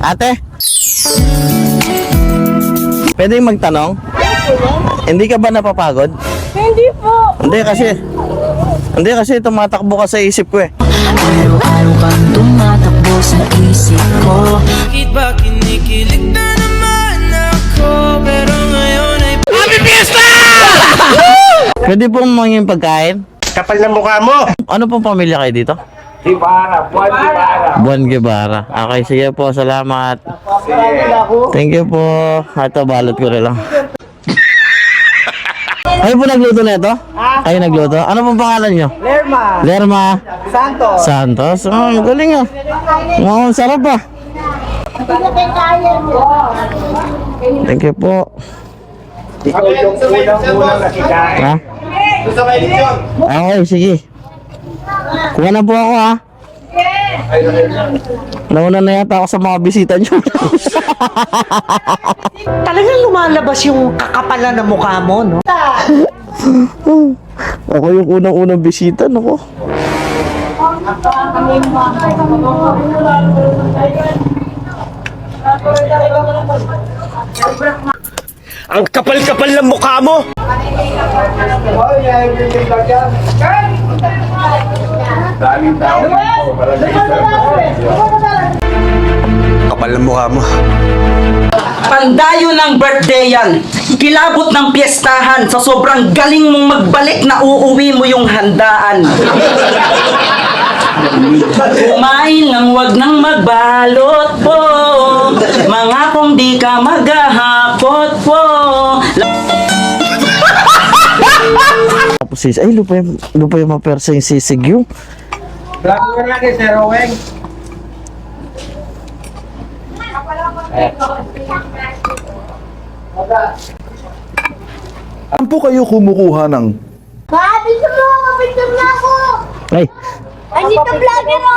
Ate? Pwede magtanong? Hindi ka ba napapagod? Hindi po. Hindi kasi Hindi kasi tumatakbo ka sa isip ko eh. Araw-araw kang tumatakbo sa isip ko Bakit ba kinikilig na naman ako Pero ngayon ay Pwede pong manging pagkain? Kapal ng mukha mo! Ano pong pamilya kayo dito? Ibarra, Juan Ibarra. Buwan Guevara. Okay, sige po. Salamat. Thank you po. Ito, balot ko rin lang. Kayo po nagluto na ito? Kayo nagluto? Ano pong pangalan nyo? Lerma. Lerma Santo. Santos. Oh, ang galing ah. Ang sarap ah. Thank you po. Ako yung unang-unang nakikain. Ha? Gusto kayo? Okay, sige. Kuha na po ako ha. Nauna na yata ako sa mga bisita nyo. Talagang lumalabas yung kakapalan ng mukha mo, no? ako yung unang-unang bisita, nako. Ang kapal-kapal ng mukha mo! Kapal ng mukha mo. Pandayo ng birthday yan. Kilabot ng piyestahan. Sa sobrang galing mong magbalik na uuwi mo yung handaan. Kumain ng wag nang magbalot po. Mga kung di ka maghahakot po. Tapos sis, ay lupa yung, lupa yung mapersa yung sisig yung. Vlog mo lang kay Sir Oweng. Saan po kayo kumukuha ng ko mo, kapitong na ako! Ay, Andito vlogger mo!